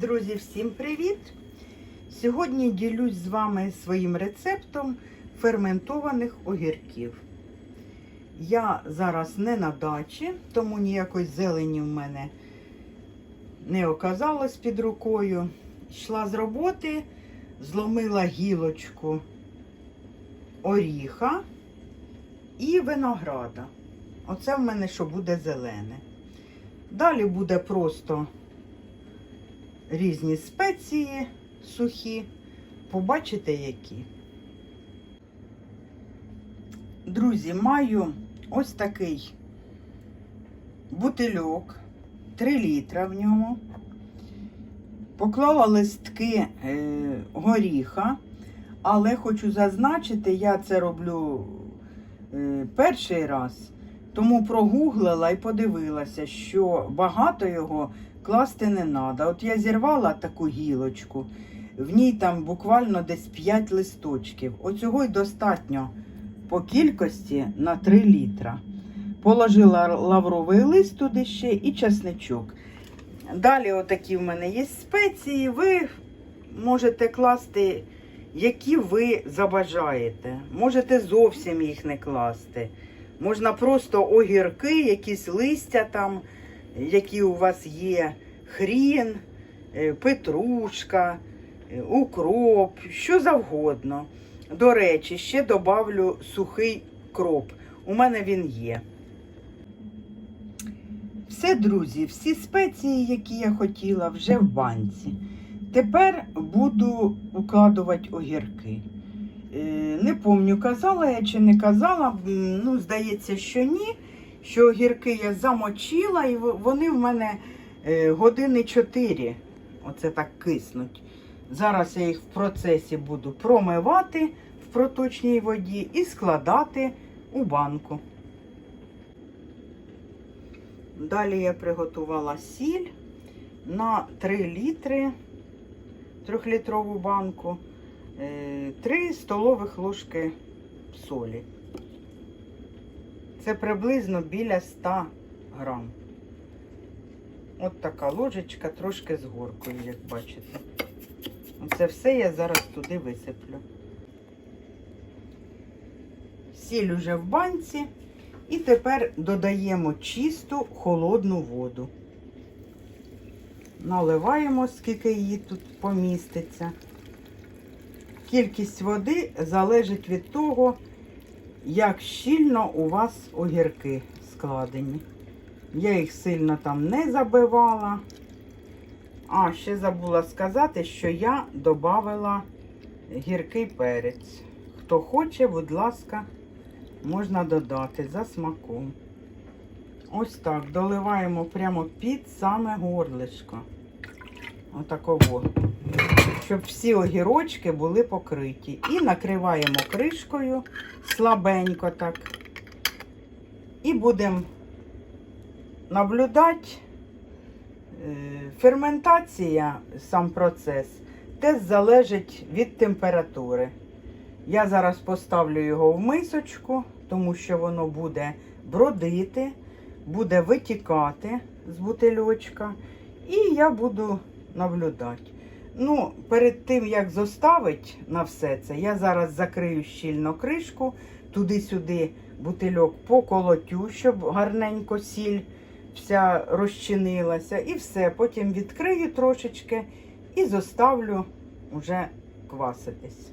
Друзі, всім привіт! Сьогодні ділюсь з вами своїм рецептом ферментованих огірків. Я зараз не на дачі, тому ніякої зелені в мене не оказалось під рукою. Йшла з роботи, зломила гілочку оріха і винограда. Оце в мене що буде зелене. Далі буде просто різні спеції сухі. Побачите які. Друзі, маю ось такий бутильок, 3 літра в ньому. Поклала листки е, горіха, але хочу зазначити, я це роблю е, перший раз, тому прогуглила і подивилася, що багато його класти не треба. От я зірвала таку гілочку, в ній там буквально десь 5 листочків. Оцього й достатньо по кількості на 3 літра. Положила лавровий лист туди ще і часничок. Далі, отакі в мене є спеції. Ви можете класти, які ви забажаєте. Можете зовсім їх не класти. Можна просто огірки, якісь листя там, які у вас є, хрін, е, петрушка, е, укроп, що завгодно. До речі, ще добавлю сухий кроп. У мене він є. Все, друзі, всі спеції, які я хотіла, вже в банці. Тепер буду укладувати огірки. Е, Не пам'ятаю, казала я чи не казала, ну, здається, що ні. Що огірки я замочила, і вони в мене е, години 4. Оце так киснуть. Зараз я їх в процесі буду промивати в проточній воді і складати у банку. Далі я приготувала сіль на 3 літри, 3-літрову банку, 3 столових ложки солі. Це приблизно біля 100 грам. От така ложечка, трошки з горкою, як бачите. Це все я зараз туди висиплю. Сіль уже в банці. І тепер додаємо чисту холодну воду. Наливаємо, скільки її тут поміститься. Кількість води залежить від того, як щільно у вас огірки складені. Я їх сильно там не забивала. А, ще забула сказати, що я додавала гіркий перець. Хто хоче, будь ласка, можна додати за смаком. Ось так, доливаємо прямо під саме горлишко. Отаково. Щоб всі огірочки були покриті. І накриваємо кришкою слабенько так. І будемо наблюдати. Е, Ферментація, сам процес, теж залежить від температури. Я зараз поставлю його в мисочку, тому що воно буде бродити, буде витікати з бутильочка. І я буду наблюдати. Ну, перед тим, як зоставить на все це, я зараз закрию щільно кришку, туди-сюди бутильок поколотю, щоб гарненько сіль вся розчинилася. І все. Потім відкрию трошечки і зоставлю вже кваситись.